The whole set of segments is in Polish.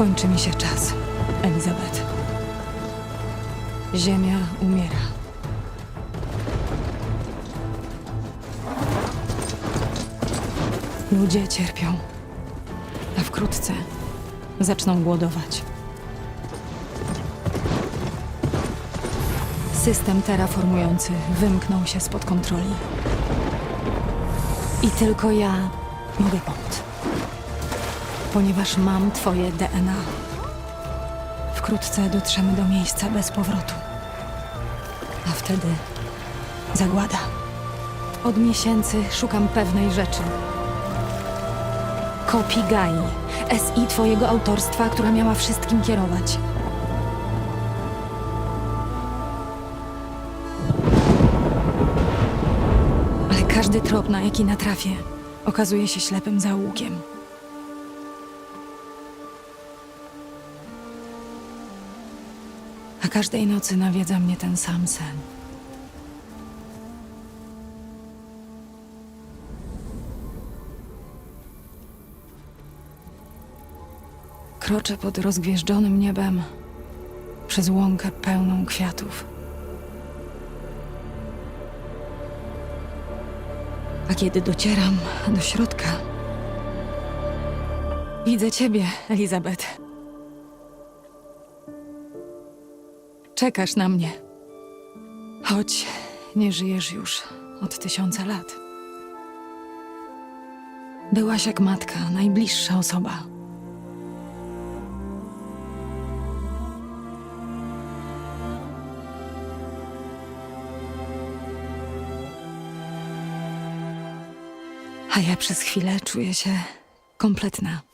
Kończy mi się czas, Elizabeth. Ziemia umiera. Ludzie cierpią, a wkrótce zaczną głodować. System terraformujący wymknął się spod kontroli. I tylko ja mogę pomóc. Ponieważ mam twoje DNA. Wkrótce dotrzemy do miejsca bez powrotu. A wtedy zagłada. Od miesięcy szukam pewnej rzeczy. Kopii Gai. SI twojego autorstwa, która miała wszystkim kierować. Każdy trop, na jaki natrafię, okazuje się ślepym zaułkiem. Każdej nocy nawiedza mnie ten sam sen. Kroczę pod rozgwieżdżonym niebem przez łąkę pełną kwiatów. A kiedy docieram do środka, widzę ciebie, Elizabeth. Czekasz na mnie. Choć nie żyjesz już od tysiąca lat. Byłaś jak matka, najbliższa osoba. A ja przez chwilę czuję się kompletna.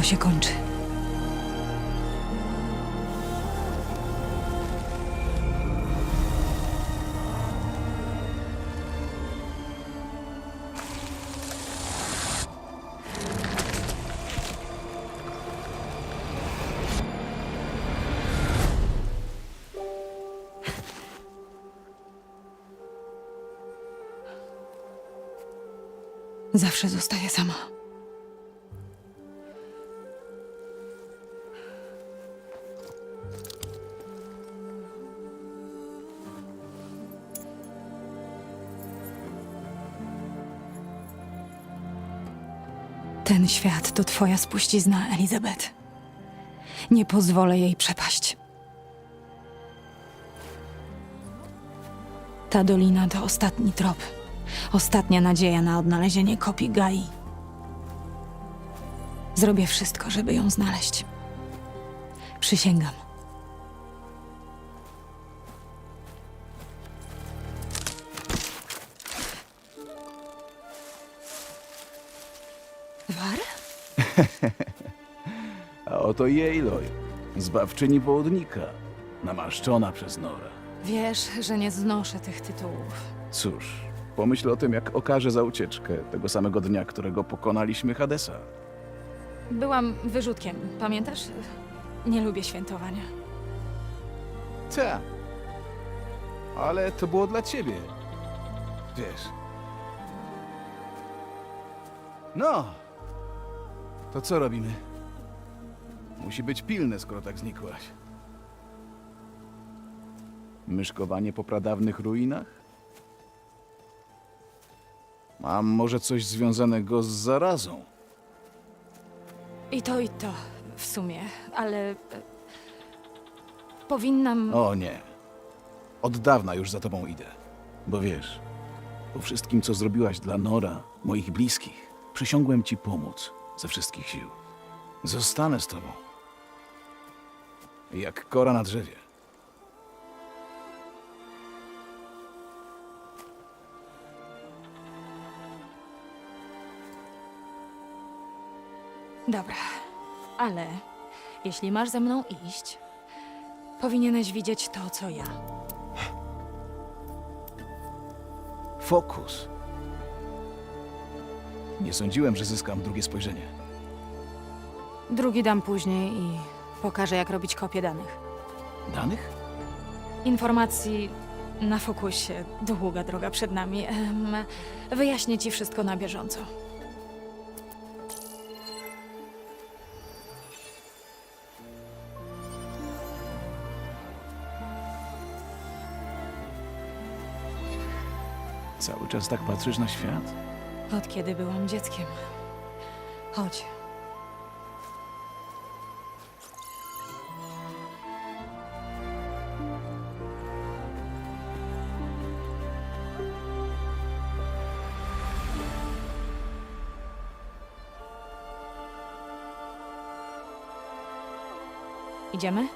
To się kończy. Zawsze zostaję sama. Świat to twoja spuścizna, Elizabeth. Nie pozwolę jej przepaść. Ta dolina to ostatni trop. Ostatnia nadzieja na odnalezienie kopii Gai. Zrobię wszystko, żeby ją znaleźć. Przysięgam. A oto jej Aloy, zbawczyni południka, namaszczona przez Norę. Wiesz, że nie znoszę tych tytułów. Cóż, pomyśl o tym, jak okaże za ucieczkę tego samego dnia, którego pokonaliśmy Hadesa. Byłam wyrzutkiem, pamiętasz? Nie lubię świętowania. Ta. Ale to było dla ciebie. Wiesz. No. To co robimy? Musi być pilne, skoro tak znikłaś. Myszkowanie po pradawnych ruinach? A może coś związanego z zarazą? I to, i to w sumie, ale. e, Powinnam. O nie. Od dawna już za tobą idę. Bo wiesz, po wszystkim, co zrobiłaś dla Nora, moich bliskich, przysiągłem ci pomóc ze wszystkich sił. Zostanę z tobą. Jak kora na drzewie. Dobra, ale jeśli masz ze mną iść, powinieneś widzieć to, co ja. Fokus. Nie sądziłem, że zyskam drugie spojrzenie. Drugi dam później i pokażę, jak robić kopię danych. Danych? Informacji Na fokusie długa droga przed nami. Em, wyjaśnię ci wszystko na bieżąco. Cały czas tak patrzysz na świat? Od kiedy byłam dzieckiem. Chodź. Idziemy?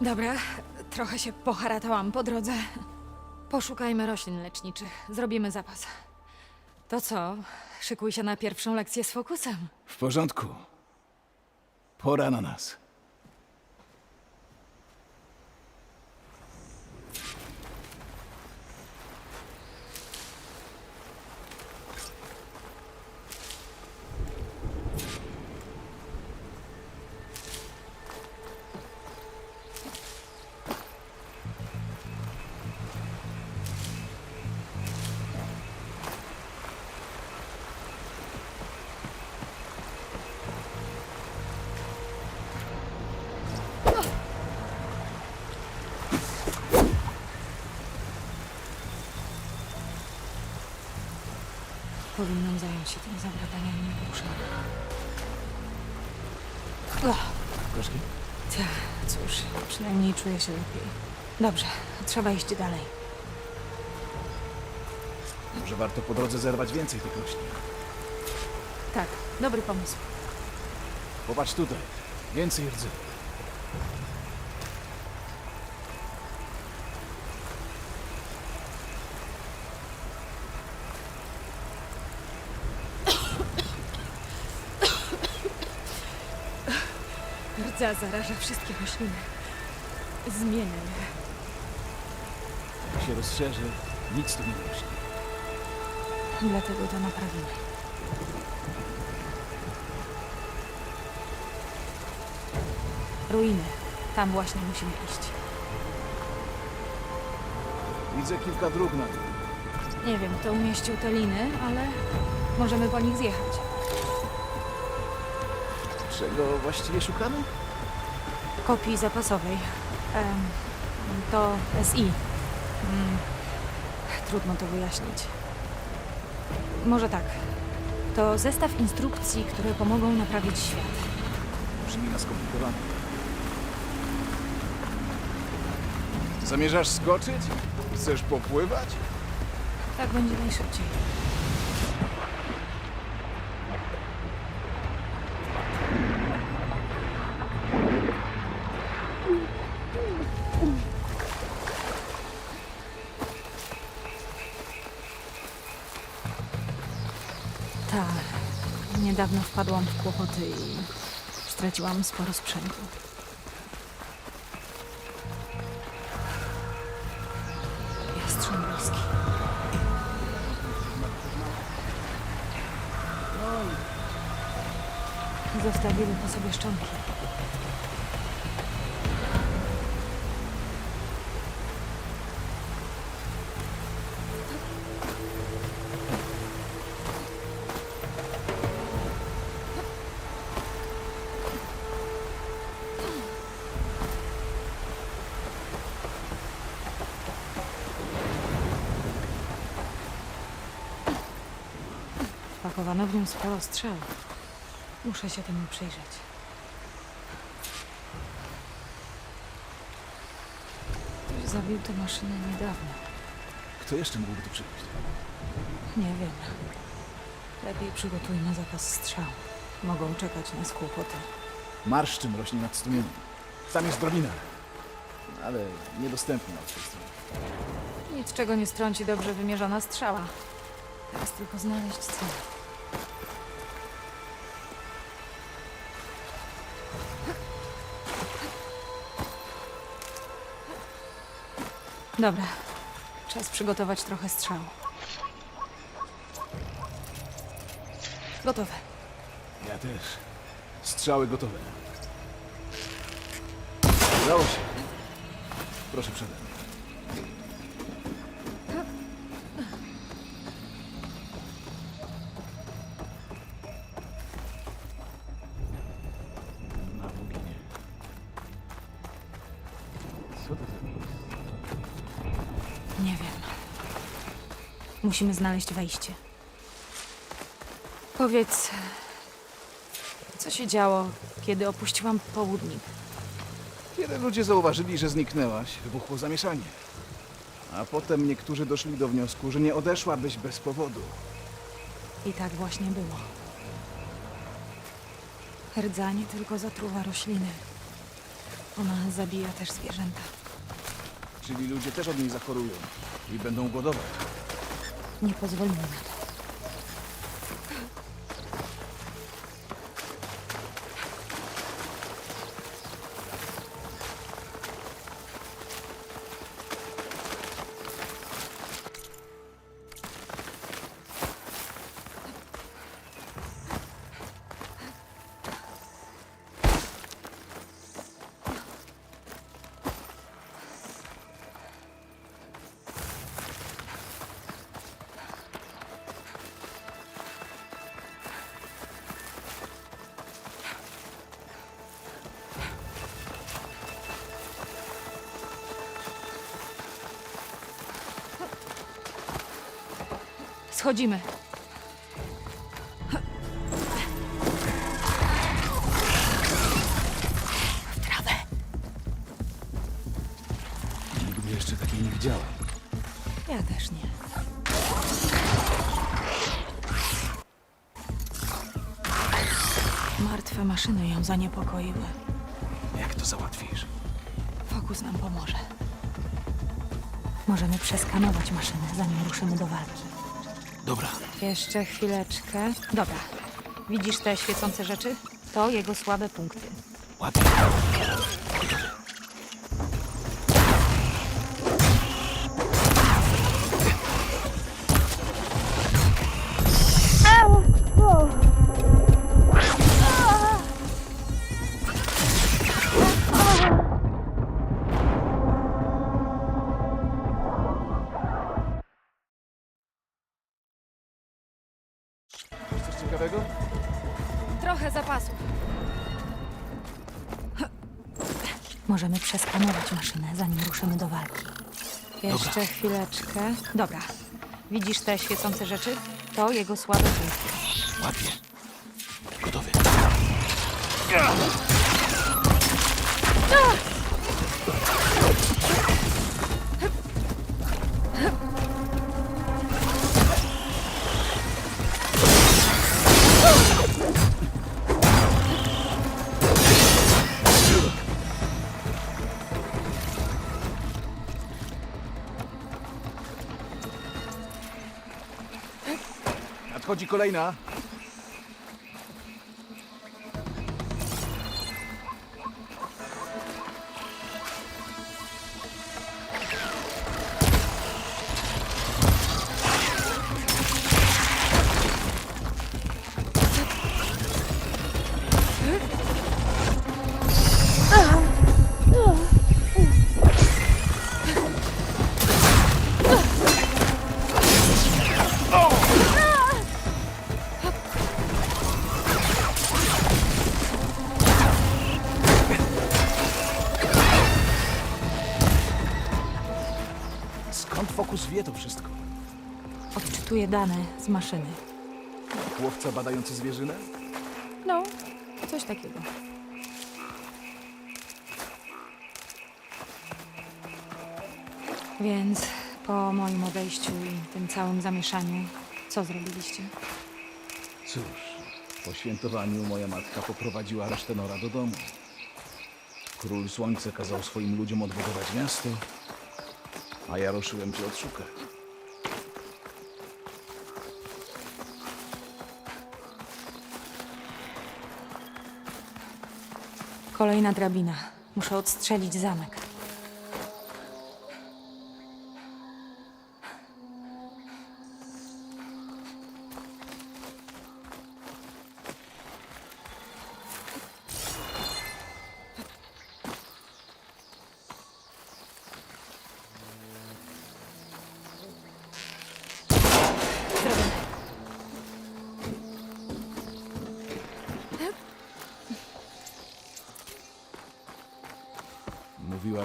Dobra, trochę się poharatałam po drodze. Poszukajmy roślin leczniczych. Zrobimy zapas. To co? Szykuj się na pierwszą lekcję z fokusem. W porządku. Pora na nas. Powinnam zająć się tym zabradaniem. Ach, Gorzki? ta, cóż, przynajmniej czuję się lepiej. Dobrze, trzeba iść dalej. Może warto po drodze zerwać więcej tych roślin. Tak, dobry pomysł. Popatrz tutaj. Więcej rdzy. Rdza zaraża wszystkie rośliny. Zmienia je. Jak się rozszerzy, nic tu nie rośnie. Dlatego to naprawimy. Ruiny. Tam właśnie musimy iść. Widzę kilka dróg na dół. Nie wiem, kto umieścił te liny, ale możemy po nich zjechać. Czego właściwie szukamy? Kopii zapasowej. Em, to SI. Mm, trudno to wyjaśnić. Może tak. To zestaw instrukcji, które pomogą naprawić świat. Brzmi na skomplikowane. Zamierzasz skoczyć? Chcesz popływać? Tak będzie najszybciej. Niedawno wpadłam w kłopoty i straciłam sporo sprzętu. Jastrzębiski. Zostawili po sobie szczątki. Wpakowano w nim sporo strzał. Muszę się temu przyjrzeć. Ktoś zabił tę maszynę niedawno. Kto jeszcze mógłby tu przyjść? Nie wiem. Lepiej przygotujmy zapas strzał. Mogą czekać nas kłopoty. Marszczyn rośnie nad strumieniem. Tam jest drabina. Ale niedostępna od tej strony. Nic czego nie strąci dobrze wymierzona strzała. Teraz tylko znaleźć cel. Dobra, czas przygotować trochę strzał. Gotowe. Ja też. Strzały gotowe. Udało się. Proszę przede mną. Musimy znaleźć wejście. Powiedz, co się działo, kiedy opuściłam południk? Kiedy ludzie zauważyli, że zniknęłaś, wybuchło zamieszanie. A potem niektórzy doszli do wniosku, że nie odeszłabyś bez powodu. I tak właśnie było. Rdza nie tylko zatruwa rośliny. Ona zabija też zwierzęta. Czyli ludzie też od niej zachorują i będą głodować. Nie pozwolimy Schodzimy. W trawę. Nigdy jeszcze takiej nie widziałem. Ja też nie. Martwe maszyny ją zaniepokoiły. Jak to załatwisz? Fokus nam pomoże. Możemy przeskanować maszynę, zanim ruszymy do walki. Dobra. Jeszcze chwileczkę. Dobra. Widzisz te świecące rzeczy? To jego słabe punkty. Łapię. Ciekawego? Trochę zapasów. Możemy przeskanować maszynę, zanim ruszymy do walki. Jeszcze chwileczkę. Dobra. Widzisz te świecące rzeczy? To jego słabe punkty. Łapię. Gotowy. Nadchodzi kolejna. Dane z maszyny. Łowca badający zwierzynę? No, coś takiego. Więc po moim odejściu i tym całym zamieszaniu, co zrobiliście? Cóż, po świętowaniu moja matka poprowadziła resztę Nora do domu. Król Słońce kazał swoim ludziom odbudować miasto, a ja ruszyłem cię odszukać. Kolejna drabina. Muszę odstrzelić zamek.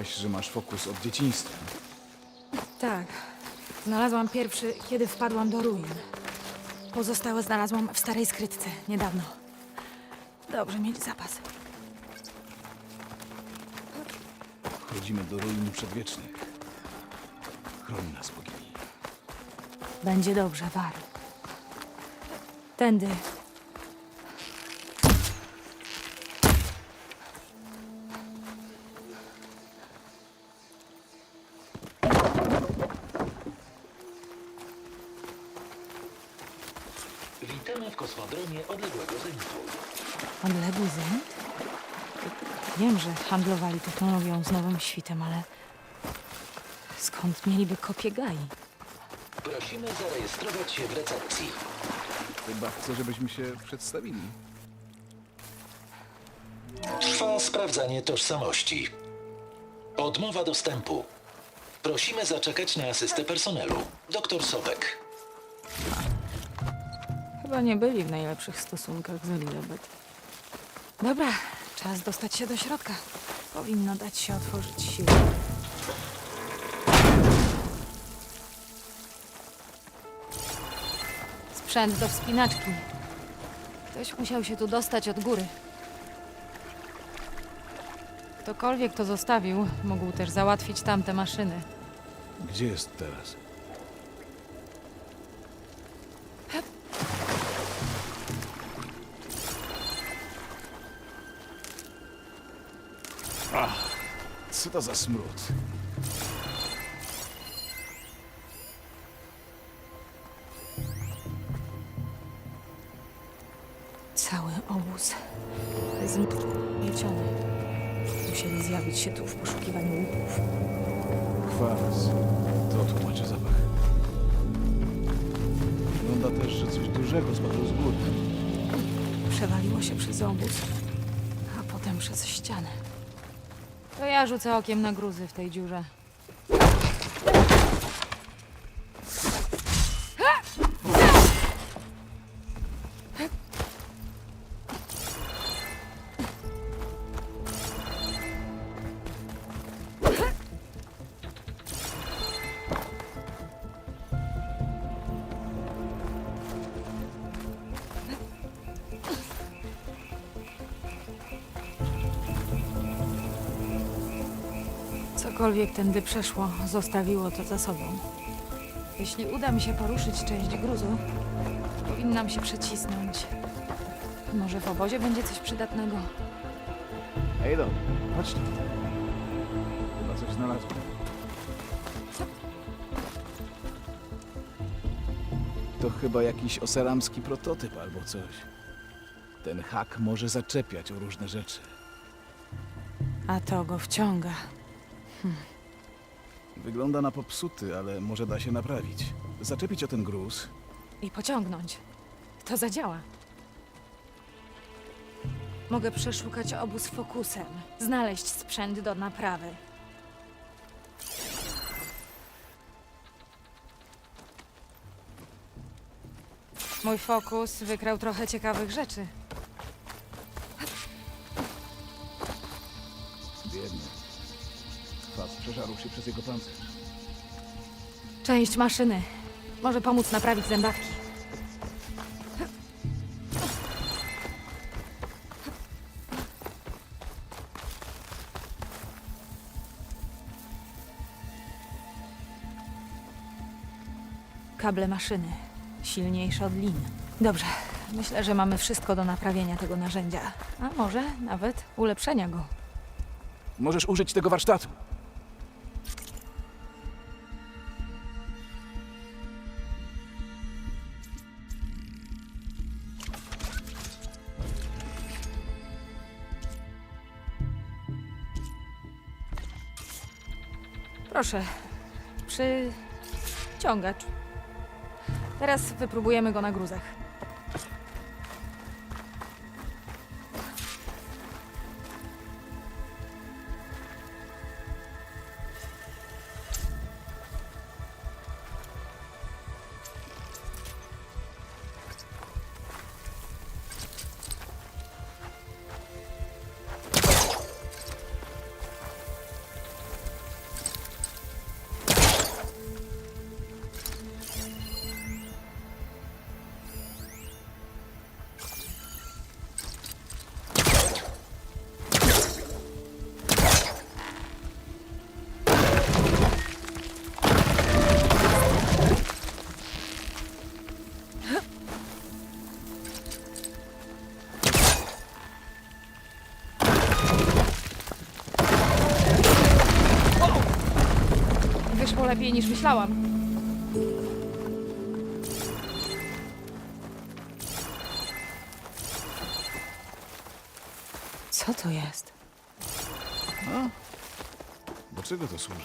Mówiłaś, że masz fokus od dzieciństwa. Tak. Znalazłam pierwszy, kiedy wpadłam do ruin. Pozostałe znalazłam w starej skrytce niedawno. Dobrze mieć zapas. Chodzimy do ruin przedwiecznych. Chroń nas, bogini. Będzie dobrze, War. Tędy. Handlowali technologią z Nowym Świtem, ale... Skąd mieliby kopię Gai? Prosimy zarejestrować się w recepcji. Chyba chcę, żebyśmy się przedstawili. Trwa sprawdzanie tożsamości. Odmowa dostępu. Prosimy zaczekać na asystę personelu. Doktor Sobek. Chyba nie byli w najlepszych stosunkach z Elizabeth. Dobra, czas dostać się do środka. Powinno dać się otworzyć siłą. Sprzęt do wspinaczki. Ktoś musiał się tu dostać od góry. Ktokolwiek to zostawił, mógł też załatwić tamte maszyny. Gdzie jest teraz? Co to za smród? Cały obóz zmieciony. Musieli zjawić się tu w poszukiwaniu łupów. Kwas. To tłumaczy zapach. Wygląda też, że coś dużego spadło z góry. Przewaliło się przez obóz, a potem przez ścianę. To ja rzucę okiem na gruzy w tej dziurze. Cokolwiek tędy przeszło, zostawiło to za sobą. Jeśli uda mi się poruszyć część gruzu, powinnam się przecisnąć. Może w obozie będzie coś przydatnego. Ej, do, chodź tu. Chyba coś znalazłem. To chyba jakiś oseramski prototyp albo coś. Ten hak może zaczepiać o różne rzeczy. A to go wciąga. Wygląda na popsuty, ale może da się naprawić. Zaczepić o ten gruz. I pociągnąć. To zadziała. Mogę przeszukać obóz fokusem, znaleźć sprzęt do naprawy. Mój fokus wykrał trochę ciekawych rzeczy. Się przez jego pancerz. Część maszyny. Może pomóc naprawić zębatki. Kable maszyny. Silniejsze od lin. Dobrze. Myślę, że mamy wszystko do naprawienia tego narzędzia. A może nawet ulepszenia go. Możesz użyć tego warsztatu. Proszę, przyciągacz. Teraz wypróbujemy go na gruzach. Lepiej niż myślałam. Co to jest? Do czego to służy?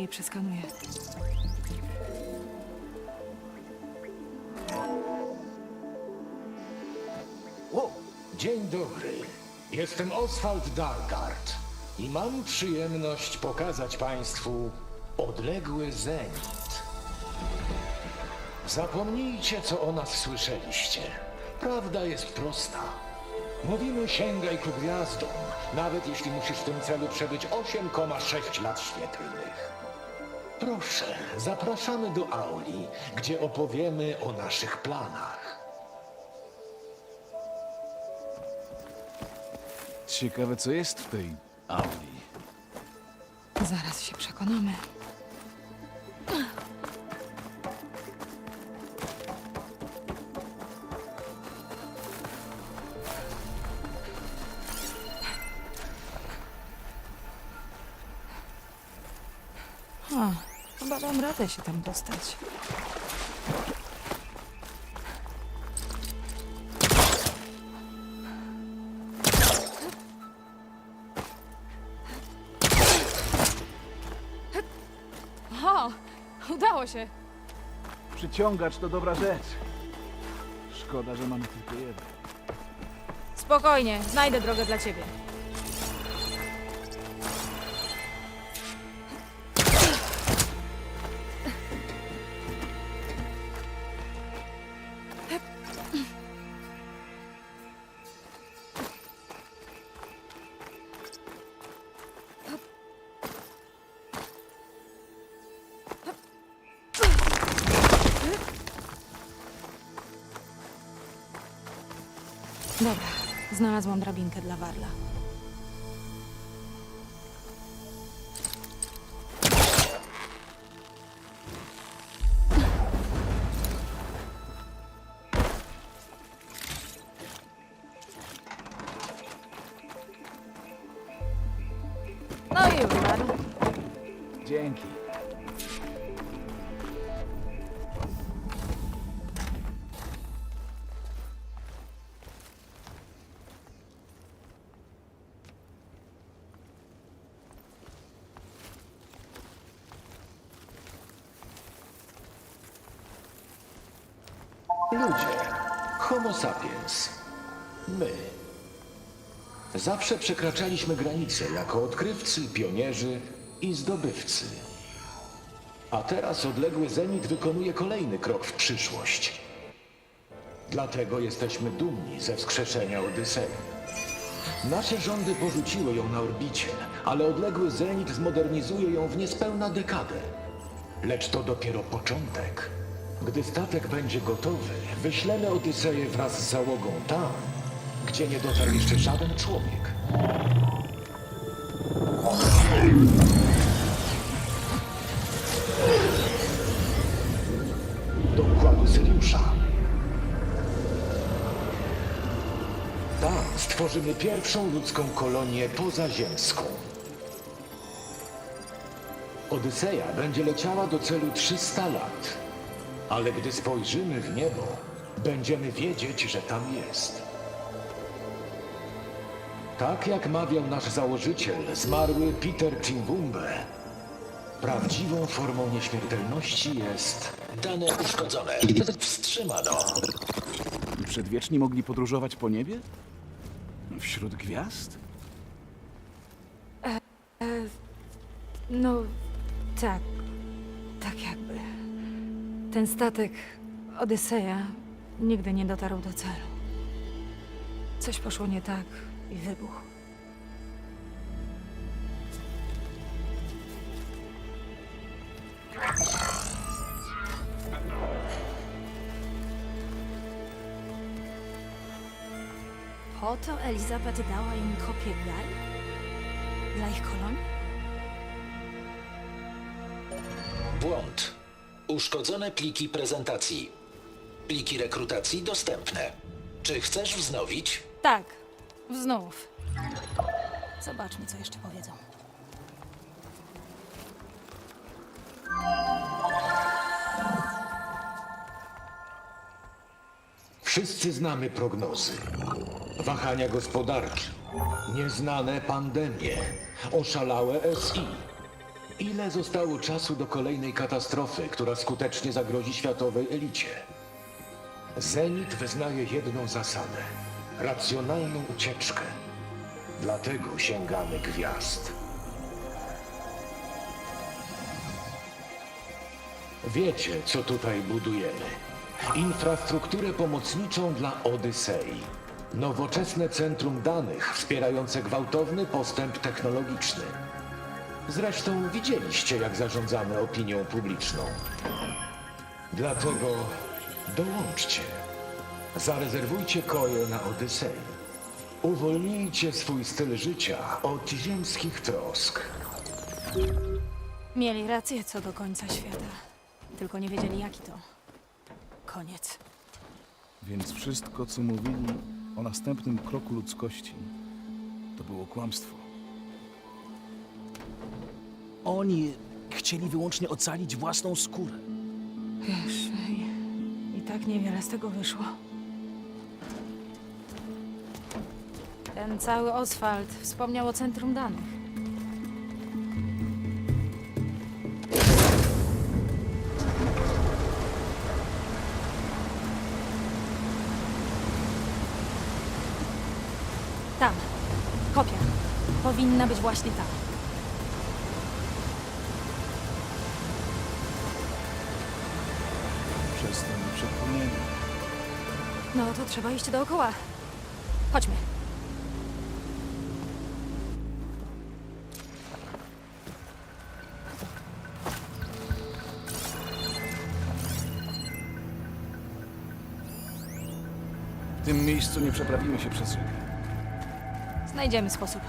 Lepiej przeskanuję. O, dzień dobry. Jestem Oswald Dalgard i mam przyjemność pokazać Państwu odległy zenit. Zapomnijcie, co o nas słyszeliście. Prawda jest prosta. Mówimy sięgaj ku gwiazdom, nawet jeśli musisz w tym celu przebyć 8,6 lat świetlnych. Proszę, zapraszamy do auli, gdzie opowiemy o naszych planach. Ciekawe, co jest w tej auli. Zaraz się przekonamy. Radę się tam dostać. O, udało się. Przyciągacz to dobra rzecz. Szkoda, że mamy tylko jeden. Spokojnie, znajdę drogę dla ciebie. Znalazłam drabinkę dla Warla. Ludzie, Homo sapiens, my. Zawsze przekraczaliśmy granice jako odkrywcy, pionierzy i zdobywcy. A teraz odległy Zenit wykonuje kolejny krok w przyszłość. Dlatego jesteśmy dumni ze wskrzeszenia Odysei. Nasze rządy porzuciły ją na orbicie, ale odległy Zenit zmodernizuje ją w niespełna dekadę. Lecz to dopiero początek. Gdy statek będzie gotowy, wyślemy Odyseję wraz z załogą tam, gdzie nie dotarł jeszcze żaden człowiek. Do układu Syriusza. Tam stworzymy pierwszą ludzką kolonię pozaziemską. Odyseja będzie leciała do celu 300 lat. Ale gdy spojrzymy w niebo, będziemy wiedzieć, że tam jest. Tak jak mawiał nasz założyciel, zmarły Peter Chimbumbe, prawdziwą formą nieśmiertelności jest... Dane uszkodzone. Wstrzymano. Przedwieczni mogli podróżować po niebie? Wśród gwiazd? No, tak. Tak jakby. Ten statek, Odyseja, nigdy nie dotarł do celu. Coś poszło nie tak i wybuchł. Po to Elizabeth dała im kopię Gai? Dla ich kolonii? Błąd. Uszkodzone pliki prezentacji. Pliki rekrutacji dostępne. Czy chcesz wznowić? Tak, znów. Zobaczmy, co jeszcze powiedzą. Wszyscy znamy prognozy. Wahania gospodarki, nieznane pandemie, oszalałe SI. Ile zostało czasu do kolejnej katastrofy, która skutecznie zagrozi światowej elicie? Zenit wyznaje jedną zasadę racjonalną ucieczkę. Dlatego sięgamy gwiazd. Wiecie, co tutaj budujemy. Infrastrukturę pomocniczą dla Odysei. Nowoczesne centrum danych wspierające gwałtowny postęp technologiczny. Zresztą widzieliście, jak zarządzamy opinią publiczną. Dlatego dołączcie. Zarezerwujcie koje na Odysei. Uwolnijcie swój styl życia od ziemskich trosk. Mieli rację co do końca świata. Tylko nie wiedzieli, jaki to. Koniec. Więc wszystko, co mówili o następnym kroku ludzkości, to było kłamstwo. Oni chcieli wyłącznie ocalić własną skórę. Wiesz, i, tak niewiele z tego wyszło. Ten cały Oswald wspomniał o centrum danych. Tam. Kopia. Powinna być właśnie tam. No to trzeba iść dookoła. Chodźmy. W tym miejscu nie przeprawimy się przez rzekę. Znajdziemy sposób.